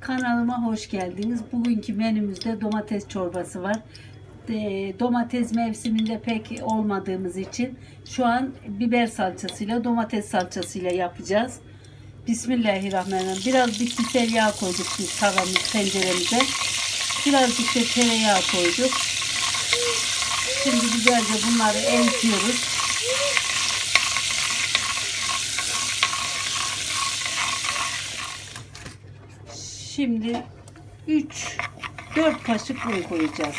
Kanalıma hoş geldiniz. Bugünkü menümüzde domates çorbası var. Domates mevsiminde pek olmadığımız için şu an biber salçasıyla domates salçasıyla yapacağız. Bismillahirrahmanirrahim. Biraz bitkisel yağ koyduk biz tavamız tenceremize. Birazcık da tereyağı koyduk. Şimdi güzelce bunları eritiyoruz. Şimdi 3 4 kaşık un koyacağız.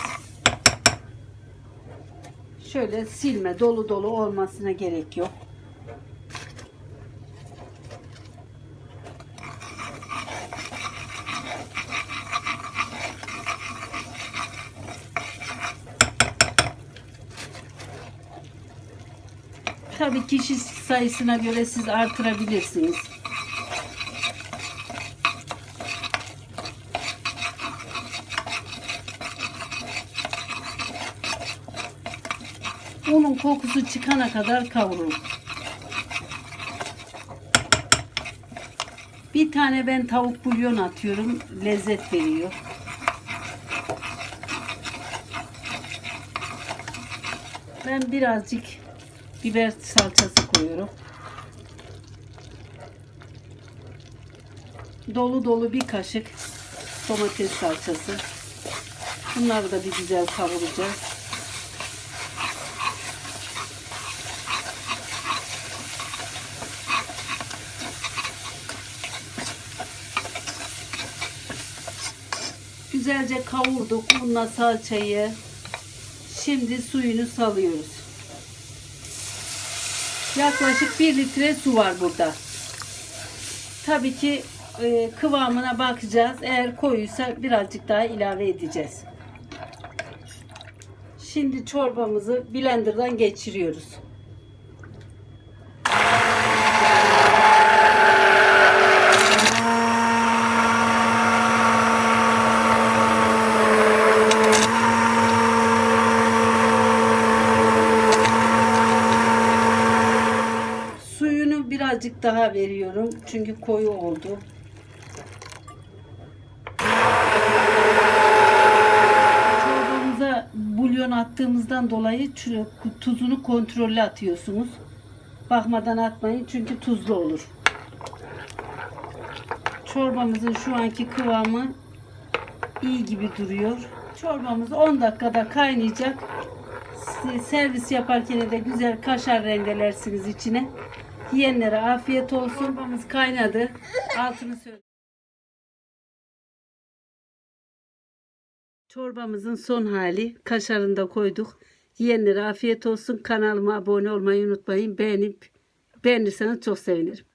Şöyle silme dolu dolu olmasına gerek yok. Tabii kişi sayısına göre siz artırabilirsiniz. Unun kokusu çıkana kadar kavurun. Bir tane ben tavuk bulyon atıyorum. Lezzet veriyor. Ben birazcık biber salçası koyuyorum. Dolu dolu bir kaşık domates salçası. Bunları da bir güzel kavuracağız. Güzelce kavurduk bununla salçayı. Şimdi suyunu salıyoruz. Yaklaşık 1 litre su var burada. Tabii ki e, kıvamına bakacağız. Eğer koyuysa birazcık daha ilave edeceğiz. Şimdi çorbamızı blenderdan geçiriyoruz. Suyunu birazcık daha veriyorum. Çünkü koyu oldu. Çorbamıza bulyon attığımızdan dolayı tuzunu kontrollü atıyorsunuz. Bakmadan atmayın çünkü tuzlu olur. Çorbamızın şu anki kıvamı iyi gibi duruyor. Çorbamız 10 dakikada kaynayacak. Servis yaparken de güzel kaşar rendelersiniz içine. Yiyenlere afiyet olsun. Çorbamız kaynadı. Altını söyle. Çorbamızın son hali. Kaşarını da koyduk. Yiyenlere afiyet olsun. Kanalıma abone olmayı unutmayın. Beğenip beğenirseniz çok sevinirim.